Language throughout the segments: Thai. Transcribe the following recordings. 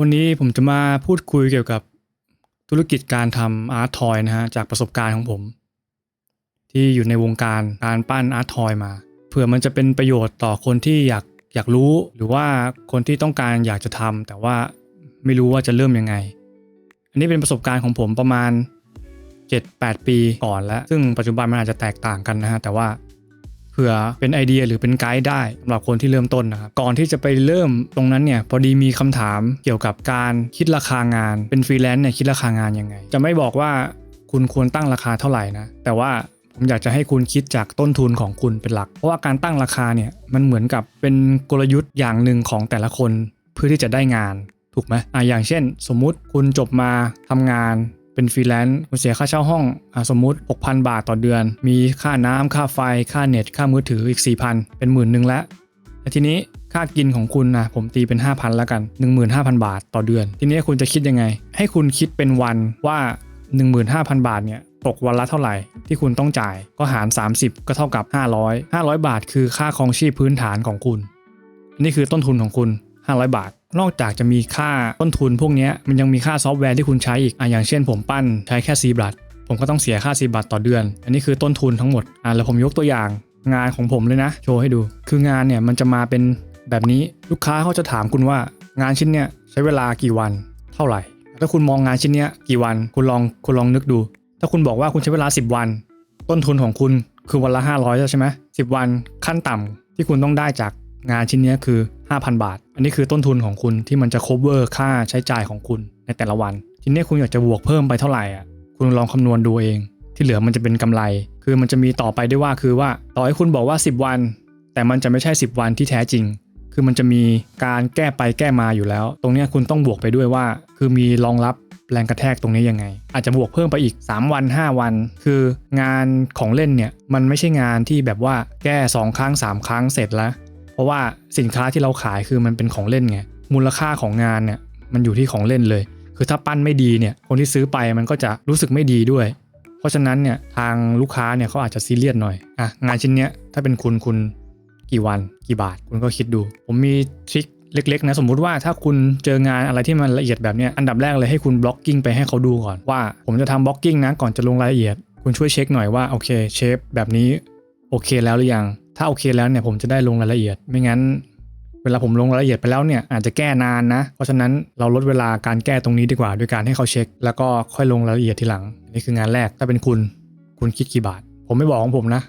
วันนี้ผมจะมาพูดคุยเกี่ยวกับธุรกิจการทำอาร์ตทอยนะฮะจากประสบการณ์ของผม ที่อยู่ในวงการการปั้นอาร์ตทอยมาเผื่อมันจะเป็นประโยชน์ต่อคนที่อยากอยากรู้หรือว่าคนที่ต้องการอยากจะทำแต่ว่าไม่รู้ว่าจะเริ่มยังไง อันนี้เป็นประสบการณ์ของผมประมาณ 7-8 ปีก่อนแล้ว ซึ่งปัจจุบันมันอาจจะแตกต่างกันนะฮะแต่ว่า ผื่อเป็นไอเดียหรือเป็นไกด์ได้สำหรับคนที่เริ่มต้นนะครับก่อนที่จะไปเริ่มตรงนั้นเนี่ยพอดีมีคำถามเกี่ยวกับการคิดราคางาน เป็นฟรีแลนซ์เนี่ยคิดราคางานยังไง จะไม่บอกว่าคุณควรตั้งราคาเท่าไหร่นะแต่ว่าผมอยากจะให้คุณคิดจากต้นทุนของคุณเป็นหลัก เพราะว่าการตั้งราคาเนี่ยมันเหมือนกับเป็นกลยุทธ์อย่างหนึ่งของแต่ละคนเพื่อที่จะได้งานถูกไหมอะอย่างเช่น สมมุติคุณจบมาทำงาน เป็นฟรีแลนซ์คุณเสียค่าเช่าห้องอะสมมุติ 6,000 บาทต่อเดือน มีค่าน้ำค่าไฟ ค่าเน็ต ค่ามือถืออีก 4,000 เป็นหมื่นหนึ่งแล้วแต่ทีนี้ค่ากินของคุณนะผมตีเป็น 5,000แล้วกัน 15,000 บาทต่อเดือน ทีนี้คุณจะคิดยังไง ให้คุณคิดเป็นวันว่า 15,000 บาทเนี่ยตกวันละเท่าไหร่ที่คุณต้องจ่ายก็หาร 30 ก็เท่ากับ 500 500 บาท คือค่าครองชีพพื้นฐานของคุณ นี่คือต้นทุนของคุณ 500 บาท นอกจากจะมีค่าต้นทุนพวกนี้มันยังมีค่าซอฟต์แวร์ที่คุณใช้อีกอะอย่างเช่นผมปั้นใช้แค่ซีบัตผมก็ต้องเสียค่าซีบัตต่อเดือน อันนี้คือต้นทุนทั้งหมดอะแล้วผมยกตัวอย่างงานของผมเลยนะ โชว์ให้ดู คืองานเนี่ยมันจะมาเป็นแบบนี้ลูกค้าเขาจะถามคุณว่างานชิ้นเนี้ยใช้เวลากี่วันเท่าไหร่ ถ้าคุณมองงานชิ้นเนี้ยกี่วันคุณลองคุณลองนึกดู ถ้าคุณบอกว่าคุณใช้เวลา 10 วัน ต้นทุนของคุณคือวันละ 500ใช่ไหม10 วันขั้นต่ำที่คุณต้องได้จากงานชิ้นนี้คือ 5,000 บาท อันนี้คือต้นทุนของคุณที่มันจะ cover ค่าใช้จ่ายของคุณในแต่ละวัน ทีนี้คุณอยากจะบวกเพิ่มไปเท่าไหร่อะคุณลองคำนวณดูเอง ที่เหลือมันจะเป็นกำไร คือมันจะมีต่อไปได้ว่าคือว่าต่อให้คุณบอกว่า 10 วัน แต่มันจะไม่ใช่ 10 วันที่แท้จริง คือมันจะมีการแก้ไปแก้มาอยู่แล้ว ตรงนี้คุณต้องบวกไปด้วยว่า คือมีรองรับแรงกระแทกตรงนี้ยังไง อาจจะบวกเพิ่มไปอีก 3 วัน 5 วัน คืองานของเล่นเนี่ยมันไม่ใช่งานที่แบบว่าแก้ 2 ครั้ง 3 ครั้งเสร็จแล้ว ราะว่าสินค้าที่เราขายคือมันเป็นของเล่นไงมูลค่าของงานเนี่ยมันอยู่ที่ของเล่นเลย คือถ้าปั้นไม่ดีเนี่ยคนที่ซื้อไปมันก็จะรู้สึกไม่ดีด้วย เพราะฉะนั้นเนี่ยทางลูกค้าเนี่ยเขาอาจจะซีเรียสหน่อยอะงานชิ้นเนี้ยถ้าเป็นคุณคุณกี่วันกี่บาทคุณก็คิดดู ผมมีทริคเล็กๆนะสมมุติว่าถ้าคุณเจองานอะไรที่มันละเอียดแบบเนี้ยอันดับแรกเลยให้คุณบล็อกกิ้งไปให้เขาดูก่อนว่า ผมจะทำบล็อกกิ้งนะก่อนจะลงรายละเอียด คุณช่วยเช็คหน่อยว่าโอเคเชฟแบบนี้โอเคแล้วหรือยัง ถ้าโอเคแล้วเนี่ยผมจะได้ลงรายละเอียด ไม่งั้น เวลาผมลงรายละเอียดไปแล้วเนี่ยอาจจะแก้นานนะ เพราะฉะนั้นเราลดเวลาการแก้ตรงนี้ดีกว่าโดยการให้เขาเช็ค แล้วก็ค่อยลงรายละเอียดทีหลังนนี่คืองานแรกถ้าเป็นคุณคุณคิดกี่บาท ผมไม่บอกของผมนะ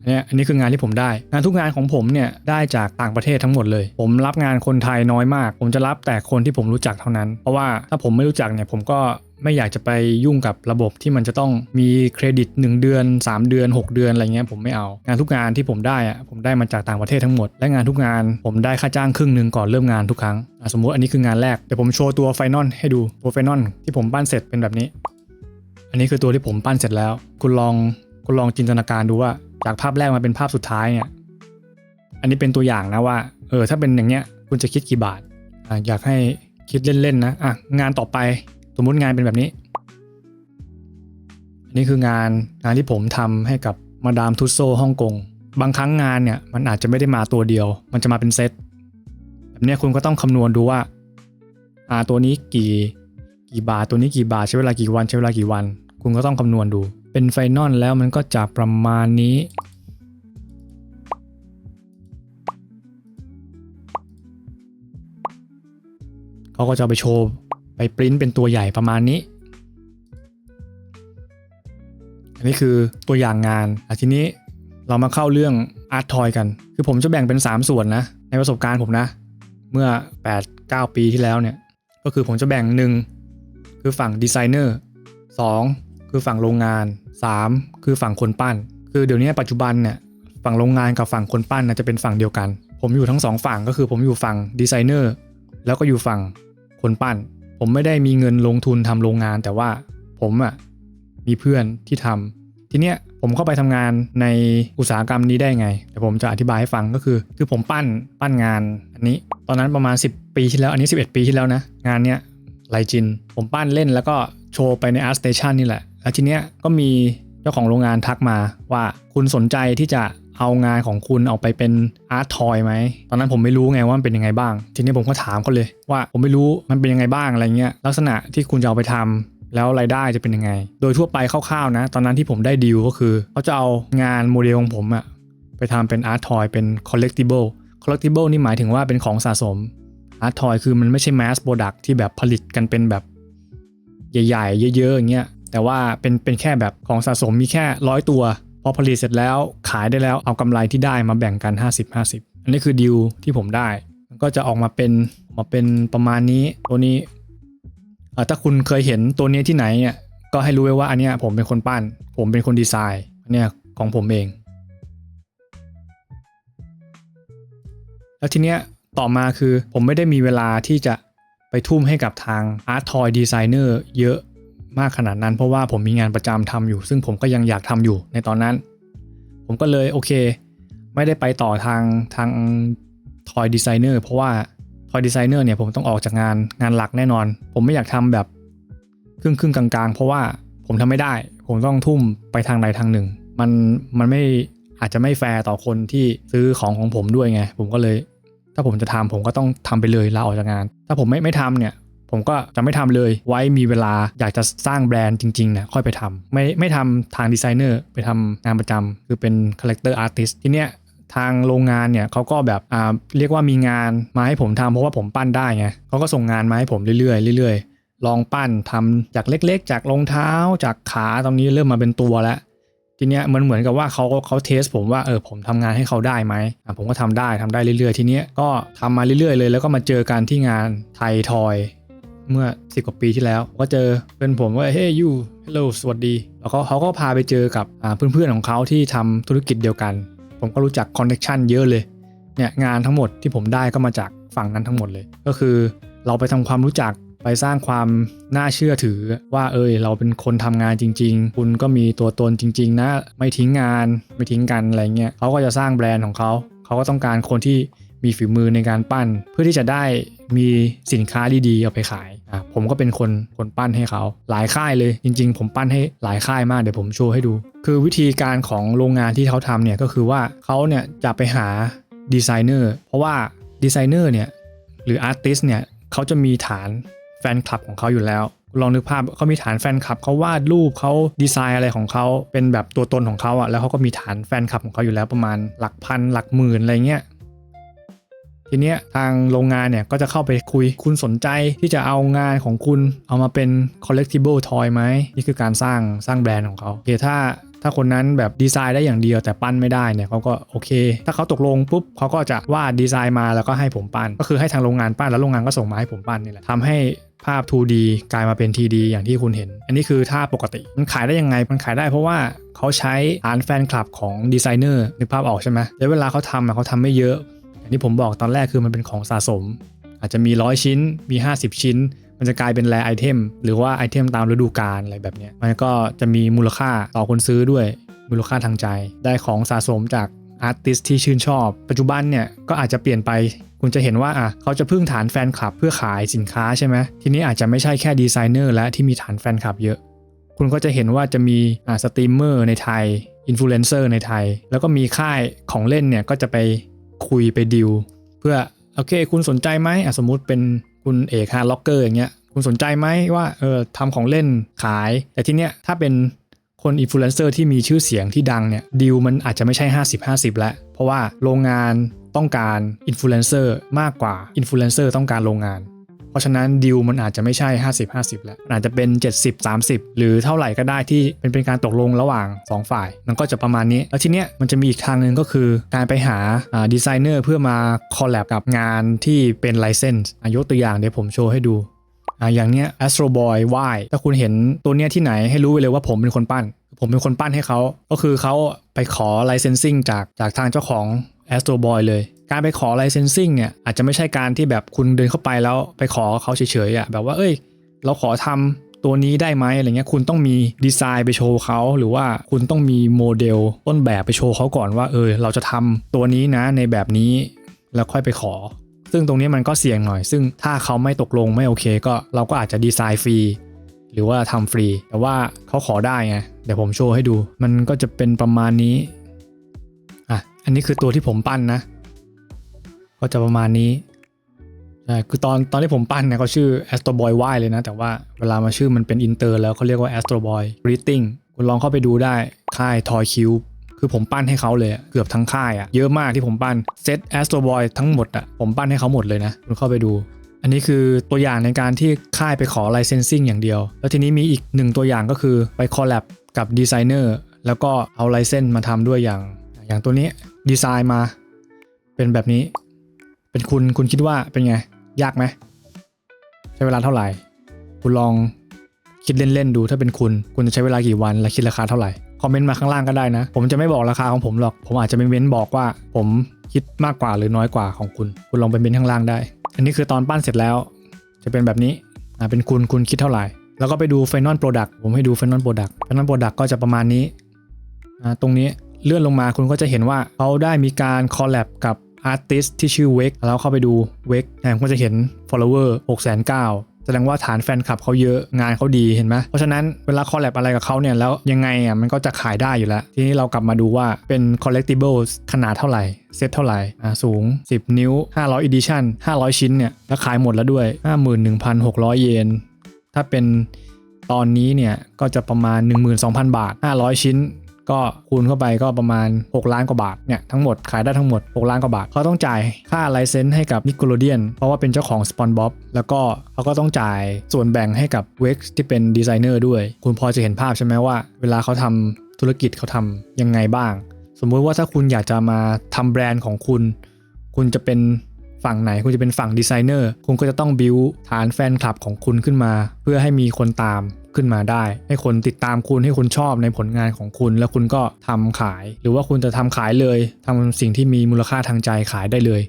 อันเนี้ยอันนี้คืองานที่ผมได้งานทุกงานของผมเนี่ยได้จากต่างประเทศทั้งหมดเลย ผมรับงานคนไทยน้อยมาก ผมจะรับแต่คนที่ผมรู้จักเท่านั้น เพราะว่าถ้าผมไม่รู้จักเนี่ยผมก็ ไม่อยากจะไปยุ่งกับระบบที่มันจะต้องมีเครดิต 1 เดือน 3 เดือน 6 เดือนอะไรเงี้ยผมไม่เอา งานทุกงานที่ผมได้อะผมได้มาจากต่างประเทศทั้งหมด และงานทุกงานผมได้ค่าจ้างครึ่งหนึ่งก่อนเริ่มงานทุกครั้ง สมมุติอันนี้คืองานแรกเดี๋ยวผมโชว์ตัวไฟนอลให้ดูตัวไฟนอลที่ผมปั้นเสร็จเป็นแบบนี้ อันนี้คือตัวที่ผมปั้นเสร็จแล้ว คุณลองคุณลองจินตนาการดูว่าจากภาพแรกมาเป็นภาพสุดท้ายเนี่ยอันนี้เป็นตัวอย่างนะว่าเออถ้าเป็นอย่างเงี้ยคุณจะคิดกี่บาทออยากให้คิดเล่นๆนะอะงานต่อไป สมมุติงานเป็นแบบนี้อันนี้คืองานงานที่ผมทำให้กับมาดามทุสโซฮ่องกง บางครั้งงานเนี่ยมันอาจจะไม่ได้มาตัวเดียว มันจะมาเป็นเซตแบบนี้คุณก็ต้องคำนวณดูว่าอาตัวนี้กี่กี่บาทตัวนี้กี่บาทใช้เวลากี่วันใช้เวลากี่วัน คุณก็ต้องคำนวณดู เป็นไฟนอลแล้วมันก็จะประมาณนี้เขาก็จะไปโชว์ ไปปริ้นเป็นตัวใหญ่ประมาณนี้ อันนี้คือตัวอย่างงานอะทีนี้เรามาเข้าเรื่องอาร์ตทอยกัน คือผมจะแบ่งเป็น 3 ส่วนนะ ในประสบการณ์ผมนะ เมื่อ 8-9 ปีที่แล้วเนี่ย ก็คือผมจะแบ่งหนึ่งคือฝั่งดีไซเนอร์2คือฝั่งโรงงาน 3 คือฝั่งคนปั้น คือเดี๋ยวนี้ปัจจุบันเนี่ยฝั่งโรงงานกับฝั่งคนปั้นนะจะเป็นฝั่งเดียวกัน ผมอยู่ทั้งสองฝั่งก็คือผมอยู่ฝั่งดีไซเนอร์แล้วก็อยู่ฝั่งคนปั้น ผมไม่ได้มีเงินลงทุนทำโรงงาน แต่ว่าผมอะ่ะมีเพื่อนที่ทำทีเนี้ยผมเข้าไปทำงานในอุตสาหกรรมนี้ได้ไงเดี๋ยวผมจะอธิบายให้ฟังก็คือ คือผมปั้นปั้นงานอันนี้ ตอนนั้นประมาณ 10 ปีที่แล้วอันนี้ 11 ปีที่แล้วนะ งานเนี้ยไลจิน ผมปั้นเล่นแล้วก็โชว์ไปใน Art Station นี่แหละแล้วทีเนี้ยก็มีเจ้าของโรงงานทักมาว่าคุณสนใจที่จะ เอางานของคุณเอาไปเป็นอาร์ตทอยไหมตอนนั้นผมไม่รู้ไงว่ามันเป็นยังไงบ้าง ทีนี้ผมก็ถามเขาเลยว่าผมไม่รู้มันเป็นยังไงบ้างอะไรเงี้ยลักษณะที่คุณจะเอาไปทำแล้วรายได้จะเป็นยังไง โดยทั่วไปคร่าวๆนะ ตอนนั้นที่ผมได้ดีลก็คือเขาจะเอางานโมเดลของผมอะไปทำเป็นอาร์ตทอยเป็น collectible collectible นี่หมายถึงว่าเป็นของสะสมอาร์ตทอยคือมันไม่ใช่ mass product ที่แบบผลิตกันเป็นแบบใหญ่ๆ เยอะๆอย่างเงี้ยแต่ว่าเป็นเป็นแค่แบบของสะสมมีแค่ร้อยตัว พอผลิตเสร็จแล้วายได้แล้วเอากำไรที่ได้มาแบ่งกัน 50-50 อันนี้คือดีลที่ผมได้ มันก็จะออกมาเป็นมาเป็นประมาณนี้ตัวนี้ถ้าคุณเคยเห็นตัวนี้ที่ไหนเนี่ยก็ให้รู้ไว้ว่าอันนี้ผมเป็นคนปั้น ผมเป็นคนดีไซน์อันเนี้ยของผมเอง แล้วทีเนี้ยต่อมาคือผมไม่ได้มีเวลาที่จะไปทุ่มให้กับทาง Art Toy Designer เยอะมากขนาดนั้นเพราะว่าผมมีงานประจำทำอยู่ ซึ่งผมก็ยังอยากทำอยู่ในตอนนั้น ผมก็เลยโอเค ไม่ได้ไปต่อทางทาง Toy Designer เพราะว่า Toy Designer เนี่ยผมต้องออกจากงานงานหลักแน่นอน ผมไม่อยากทำแบบครึ่งครึ่งกลางๆ เพราะว่าผมทำไม่ได้ ผมต้องทุ่มไปทางใดทางหนึ่ง มันมันไม่อาจจะไม่แฟร์ต่อคนที่ซื้อของของผมด้วยไง ผมก็เลย ถ้าผมจะทำผมก็ต้องทำไปเลยลาออกจากงาน ถ้าผมไม่ไม่ทำเนี่ย ผมก็จะไม่ทำเลย ไว้มีเวลาอยากจะสร้างแบรนด์จริงๆเนี่ยค่อยไปทำไม่ไม่ทำทางดีไซเนอร์ไปทำงานประจำคือเป็นคาแรคเตอร์อาร์ติสทีเนี้ยทางโรงงานเนี่ยเขาก็แบบอ่าเรียกว่ามีงานมาให้ผมทำเพราะว่าผมปั้นได้ไงเขาก็ส่งงานมาให้ผมเรื่อยๆเรื่อยๆ ลองปั้นทำจากเล็กๆ จากรองเท้า จากขาตรงนี้เริ่มมาเป็นตัวแล้วทีเนี้ยมันเหมือนกับว่าเขาเขาเทสผมว่าเออผมทำงานให้เขาได้ไหมผมก็ทำได้ทำได้เรื่อยๆ ทีเนี้ยก็ทำมาเรื่อยๆเลย แล้วก็มาเจอกันที่งานไทยทอย เมื่อสิกว่าปีที่แล้ว ก็เจอเพื่อนผมว่าเฮ้ยยูฮัลโหลสวัสดี แล้วก็เขาก็พาไปเจอกับเพื่อนๆของเขาที่ทำธุรกิจเดียวกัน ผมก็รู้จักคอนเน t ชันเยอะเลยเนี่ยงานทั้งหมดที่ผมได้ก็มาจากฝั่งนั้นทั้งหมดเลย ก็คือเราไปทำความรู้จักไปสร้างความน่าเชื่อถือว่าเอยเราเป็นคนทำงานจริง ๆ คุณก็มีตัวตนจริง ๆ นะ ไม่ทิ้งงานไม่ทิ้งกันอะไรเงี้ยเขาก็จะสร้างแบรนด์ของเขาเขาก็ต้องการคนที่มีฝีมือในการปั้น เพื่อที่จะได้มีสินค้าดีๆเอาไปขาย ผมก็เป็นคนคนปั้นให้เขา หลายค่ายเลย จริง ๆ ผมปั้นให้หลายค่ายมากเดี๋ยวผมโชว์ให้ดู คือวิธีการของโรงงานที่เขาทำเนี่ยก็คือว่าเขาเนี่ยจะไปหาดีไซเนอร์เพราะว่าดีไซเนอร์เนี่ยหรืออาร์ติสเนี่ยเขาจะมีฐานแฟนคลับของเขาอยู่แล้ว ลองนึกภาพเขามีฐานแฟนคลับเขาวาดรูปเขาดีไซน์อะไรของเขาเป็นแบบตัวตนของเขาอะแล้วเขาก็มีฐานแฟนคลับของเขาอยู่แล้วประมาณหลักพันหลักหมื่นอะไรเงี้ย ทีเนี้ยทางโรงงานเนี่ยก็จะเข้าไปคุยคุณสนใจที่จะเอางานของคุณเอามาเป็น collectible toy ไหมนี่คือการสร้างสร้างแบรนด์ของเขาโอเคถ้าถ้าคนนั้นแบบดีไซน์ได้อย่างเดียวแต่ปั้นไม่ได้เนี่ยเขาก็โอเค ถ้าเขาตกลงปุ๊บเขาก็จะวาดดีไซน์มาแล้วก็ให้ผมปั้น ก็คือให้ทางโรงงานปั้นแล้วโรงงานก็ส่งมาให้ผมปั้นนี่แหละทำให้ภาพ 2D กลายมาเป็น 3D อย่างที่คุณเห็น อันนี้คือท่าปกติ มันขายได้ยังไง มันขายได้เพราะว่าเขาใช้ฐานแฟนคลับของดีไซเนอร์นึกภาพออกใช่ไหมแล้วเวลาเขาทำเขาทำไม่เยอะ ที่ผมบอกตอนแรกคือมันเป็นของสะสม อาจจะมี100ชิ้นมี 50 ชิ้น มันจะกลายเป็นแรไอเทมหรือว่าไอเทมตามฤดูกาลอะไรแบบนี้มันก็จะมีมูลค่าต่อคนซื้อด้วย มูลค่าทางใจ ได้ของสะสมจากอาร์ติสที่ชื่นชอบ ปัจจุบันเนี่ยก็อาจจะเปลี่ยนไป คุณจะเห็นว่าอะเขาจะพึ่งฐานแฟนคลับเพื่อขายสินค้าใช่ไหมทีนี้อาจจะไม่ใช่แค่ดีไซเนอร์และที่มีฐานแฟนคลับเยอะ คุณก็จะเห็นว่าจะมีอ่าสตรีมเมอร์ในไทยอินฟลูเอนเซอร์ในไทย แล้วก็มีค่ายของเล่นเนี่ยก็จะไป คุยไปดิวเพื่อโอเค คุณสนใจไหมอะสมมุติเป็นคุณเอกฮาร์ล็อกเกอร์อย่างเงี้ยคุณสนใจไหมว่าเออทำของเล่นขาย แต่ทีเนี้ยถ้าเป็นคนอินฟลูเอนเซอร์ที่มีชื่อเสียงที่ดังเนี่ยดิวมันอาจจะไม่ใช่ 50-50 แล้ว เพราะว่าโรงงานต้องการอินฟลูเอนเซอร์มากกว่าอินฟลูเอนเซอร์ต้องการโรงงาน ราะฉะนั้นดีลมันอาจจะไม่ใช่ 50-50 แล้วอาจจะเป็น 70-30 หรือเท่าไหร่ก็ได้ที่เป็นเป็นการตกลงระหว่าง 2 ฝ่าย มันก็จะประมาณนี้ แล้วทีเนี้ยมันจะมีอีกทางหนึ่งก็คือการไปหาดีไซเนอร์เพื่อมาคอลแลบกับงานที่เป็นไลเซนส์ยกตัวอย่างเดี๋ยวผมโชว์ให้ดูอย่างเนี้ย Astro Boy Y ถ้าคุณเห็นตัวเนี้ยที่ไหนให้รู้ไปเลยว่าผมเป็นคนปั้น ผมเป็นคนปั้นให้เขา ก็คือเขาไปขอ licensing จากจากทางเจ้าของ Astro Boy เลย การไปขอ licensing เนี่ยอาจจะไม่ใช่การที่แบบคุณเดินเข้าไปแล้วไปขอเขาเฉยๆอะแบบว่าเอ้ย เราขอทำตัวนี้ได้ไหมอะไรเงี้ยคุณต้องมีดีไซน์ไปโชว์เขาหรือว่าคุณต้องมีโมเดลต้นแบบไปโชว์เขาก่อนว่าเออเราจะทำตัวนี้นะในแบบนี้แล้วค่อยไปขอ ซึ่งตรงนี้มันก็เสี่ยงหน่อย ซึ่งถ้าเขาไม่ตกลงไม่โอเค ก็เราก็อาจจะดีไซน์ฟรีหรือว่าทำฟรี แต่ว่าเขาขอได้ไงเดี๋ยวผมโชว์ให้ดู มันก็จะเป็นประมาณนี้อะอันนี้คือตัวที่ผมปั้นนะ ก็จะประมาณนี้ใช่คือตอนตอนที่ผมปั้นเนี่ยเขาชื่อ Astro Boy Y เลยนะ แต่ว่าเวลามาชื่อมันเป็นอินเตอร์แล้วเขาเรียกว่า Astro Boy Greeting คุณลองเข้าไปดูได้ค่าย Toy Cube คือผมปั้นให้เขาเลยเกือบทั้งค่ายอะเยอะมากที่ผมปั้นเซต Astro Boy ทั้งหมดอะผมปั้นให้เขาหมดเลยนะ คุณเข้าไปดู อันนี้คือตัวอย่างในการที่ค่ายไปขอ licensing อย่างเดียว แล้วทีนี้มีอีกหนึ่งตัวอย่างก็คือไปคอลแลบกับดีไซเนอร์แล้วก็เอาไลเซนส์มาทำด้วยอย่างอย่างตัวนี้ดีไซน์มาเป็นแบบนี้ เป็นคุณคุณคิดว่าเป็นไง ยากไหมใช้เวลาเท่าไหร่ คุณลองคิดเล่นๆดูถ้าเป็นคุณ คุณจะใช้เวลากี่วันและคิดราคาเท่าไหร่คอมเมนต์มาข้างล่างก็ได้นะ ผมจะไม่บอกราคาของผมหรอก ผมอาจจะเป็นเม้นบอกว่า ผมคิดมากกว่าหรือน้อยกว่าของคุณ คุณลองไปเม้นข้างล่างได้ อันนี้คือตอนปั้นเสร็จแล้ว จะเป็นแบบนี้อ่าเป็นคุณคุณคิดเท่าไหร่ แล้วก็ไปดู Final Product ผมให้ดู Final Product Final Product ก็จะประมาณนี้อ่าตรงนี้เลื่อนลงมาคุณก็จะเห็นว่าเขาได้มีการคอลแลบกับ อาร์ติสที่ชื่อเวกแล้วเข้าไปดูเวกผมก็จะเห็น follower 6 9 0 0 0แสดงว่าฐานแฟนคลับเขาเยอะงานเขาดีเห็นไหมเพราะฉะนั้นเวลาคอลแลบอะไรกับเขาเนี่ย แล้วยังไงอะมันก็จะขายได้อยู่แล้ว ทีนี้เรากลับมาดูว่าเป็น collectible ขนาดเท่าไหร่ เซตเท่าไหร่อ่าสูง 10 นิ้ว 500 edition 500 ชิ้นเนี่ย แล้วขายหมดแล้วด้วย 51,600 เยน ถ้าเป็นตอนนี้เนี่ย ก็จะประมาณ 12,000 บาท 500 ชิ้น ก็คูณเข้าไปก็ประมาณ 6 ล้านกว่าบาทเนี่ยทั้งหมดขายได้ทั้งหมด 6 ล้านกว่าบาทเขาต้องจ่ายค่าไลเซนส์ให้กับนิโคลเดียนเพราะว่าเป็นเจ้าของสปอนบ๊อบแล้วก็เขาก็ต้องจ่ายส่วนแบ่งให้กับเว็กที่เป็นดีไซเนอร์ด้วย คุณพอจะเห็นภาพใช่ไหมว่า เวลาเขาทำธุรกิจเขาทำยังไงบ้าง สมมุติว่าถ้าคุณอยากจะมาทำแบรนด์ของคุณ คุณจะเป็นฝั่งไหนคุณจะเป็นฝั่งดีไซเนอร์คุณก็จะต้องบิวฐานแฟนคลับของคุณขึ้นมา เพื่อให้มีคนตาม ขึ้นมาได้ ให้คนติดตามคุณให้คุณชอบในผลงานของคุณ แล้วคุณก็ทำขาย หรือว่าคุณจะทำขายเลยทำสิ่งที่มีมูลค่าทางใจขายได้เลย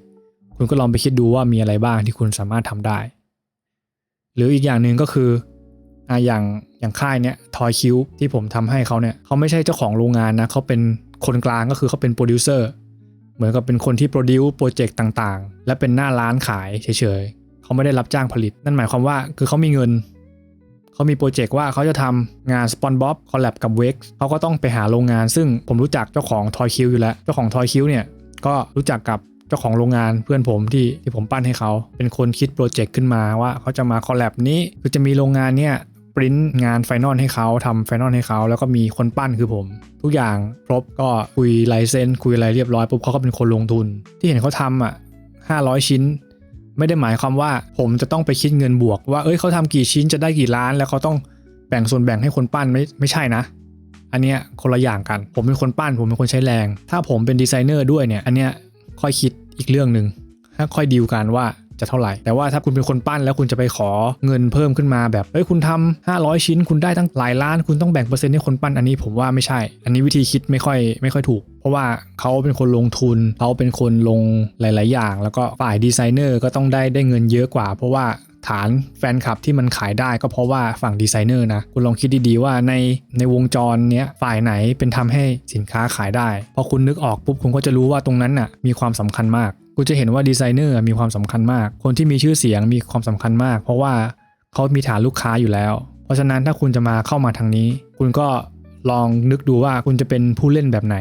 คุณก็ลองไปคิดดูว่ามีอะไรบ้างที่คุณสามารถทำได้ หรืออีกอย่างหนึ่งก็คืออะอย่างอย่างค่ายเนี้ยทอยคิวที่ผมทำให้เขาเนี่ยเขาไม่ใช่เจ้าของโรงงานนะเขาเป็นคนกลางก็คือเขาเป็นโปรดิวเซอร์เหมือนกับเป็นคนที่โปรดิวโปรเจกต์ต่างๆ และเป็นหน้าร้านขายเฉยๆเขาไม่ได้รับจ้างผลิต นั่นหมายความว่าคือเขามีเงิน เขามีโปรเจกต์ว่าเขาจะทำงานสปอนบ๊อบคอลแลบกับเวกเขาก็ต้องไปหาโรงงาน ซึ่งผมรู้จักเจ้าของทอยคิวอยู่แล้ว เจ้าของทอยคิวเนี่ยก็รู้จักกับเจ้าของโรงงานเพื่อนผมที่ที่ผมปั้นให้เขา เป็นคนคิดโปรเจกต์ขึ้นมาว่าเขาจะมาคอลแลบนี้คือจะมีโรงงานเนี่ยปริ้นงานไฟนอลให้เขาทำไฟนอลให้เขาแล้วก็มีคนปั้นคือผม ทุกอย่างครบก็คุยไลเซนส์คุยอะไรเรียบร้อยปุ๊บเขาก็เป็นคนลงทุน ที่เห็นเขาทำอะ500 ชิ้น ไม่ได้หมายความว่าผมจะต้องไปคิดเงินบวก ว่าเอ้ยเขาทำกี่ชิ้นจะได้กี่ล้าน แล้วเขาต้องแบ่งส่วนแบ่งให้คนปั้นไม่ไม่ใช่นะ อันเนี้ยคนละอย่างกัน ผมเป็นคนปั้น ผมเป็นคนใช้แรง ถ้าผมเป็นดีไซเนอร์ด้วยเนี่ยอันเนี้ยค่อยคิดอีกเรื่องหนึ่งถ้าค่อยดีลกันว่า จะเท่าไหร่ แต่ว่าถ้าคุณเป็นคนปั้นแล้วคุณจะไปขอเงินเพิ่มขึ้นมาแบบเฮ้ยคุณทำ500 ชิ้น คุณได้ตั้งหลายล้าน คุณต้องแบ่งเปอร์เซ็นต์ให้คนปั้นอันนี้ผมว่าไม่ใช่ อันนี้วิธีคิดไม่ค่อยไม่ค่อยถูก เพราะว่าเขาเป็นคนลงทุนเขาเป็นคนลงหลาย ๆ อย่าง แล้วก็ฝ่ายดีไซเนอร์ก็ต้องได้ได้เงินเยอะกว่า เพราะว่าฐานแฟนคลับที่มันขายได้ก็เพราะว่าฝั่งดีไซเนอร์นะคุณลองคิดดีๆว่าในในวงจรเนี้ยฝ่ายไหนเป็นทำให้สินค้าขายได้ พอคุณนึกออกปุ๊บคุณก็จะรู้ว่าตรงนั้นน่ะมีความสำคัญมาก คุณจะเห็นว่าดีไซเนอร์มีความสำคัญมาก คนที่มีชื่อเสียงมีความสำคัญมาก เพราะว่าเขามีฐานลูกค้าอยู่แล้ว เพราะฉะนั้นถ้าคุณจะมาเข้ามาทางนี้ คุณก็ลองนึกดูว่าคุณจะเป็นผู้เล่นแบบไหน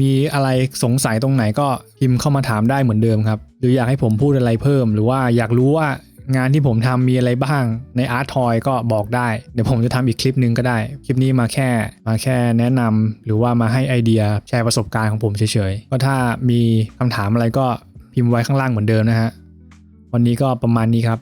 มีอะไรสงสัยตรงไหนก็พิมพ์เข้ามาถามได้เหมือนเดิมครับ หรืออยากให้ผมพูดอะไรเพิ่ม หรือว่าอยากรู้ว่า งานที่ผมทำมีอะไรบ้างในอาร์ตทอยก็บอกได้ เดี๋ยวผมจะทำอีกคลิปหนึงก็ได้ คลิปนี้มาแค่มาแค่แนะนำหรือว่ามาให้ไอเดียแชร์ประสบการณ์ของผมเฉยๆ ก็ถ้ามีคำถามอะไรก็พิมพ์ไว้ข้างล่างเหมือนเดิมนะฮะ วันนี้ก็ประมาณนี้ครับ